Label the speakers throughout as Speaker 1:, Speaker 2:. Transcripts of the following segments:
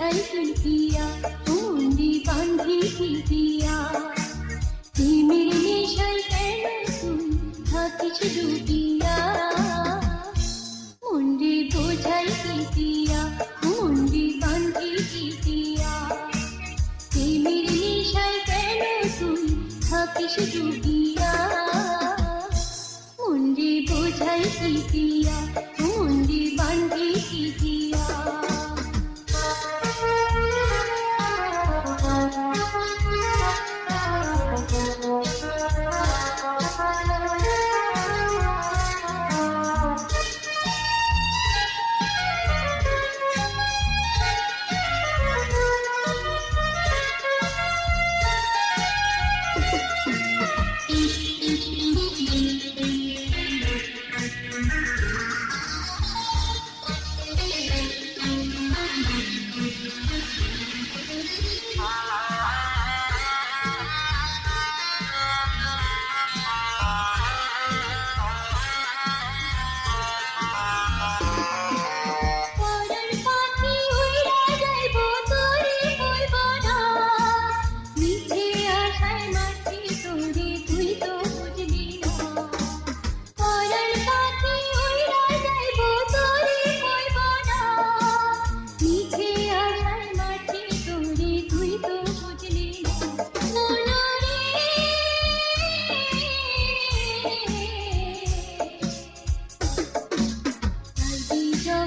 Speaker 1: বোঝাই পিয়া মুন্ডি বান্ধি পিয়া প্রেমের নেশায় কেন তুই থাকিস ডুবিয়া। মুন্ডি বোঝাই পিয়া মুন্ডি বান্ধি পিয়া প্রেমের নেশায় কেন তুই থাকিস ডুবিয়া। মুন্ডি বোঝাই পিয়া Yeah.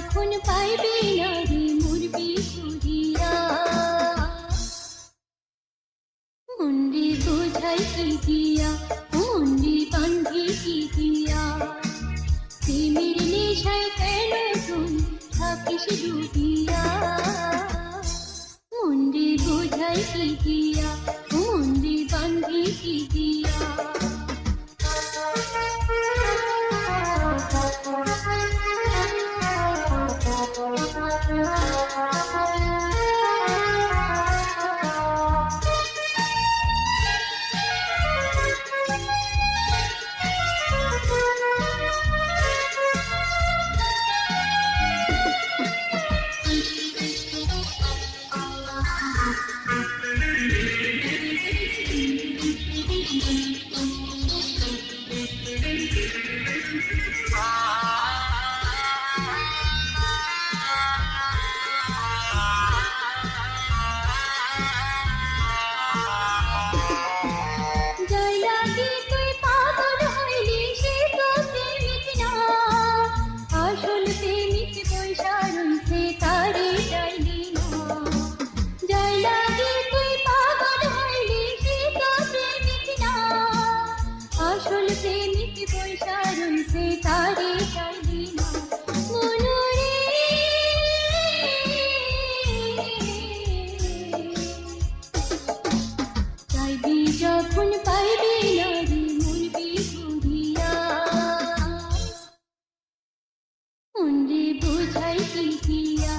Speaker 1: যখন পাইবি নারী মুরবি সুরিয়া? মুন্ডি বোঝাই কি দিয়া, মুন্ডি বান্ধি কি দিয়া? প্রেমের নেশায় কেন তুই থাকিস বান্ধি কি দিয়া? Thank you. যখন পাইবি নারী মুরবি ঘুরিয়া মুন্ডি বোঝাই কি দিয়া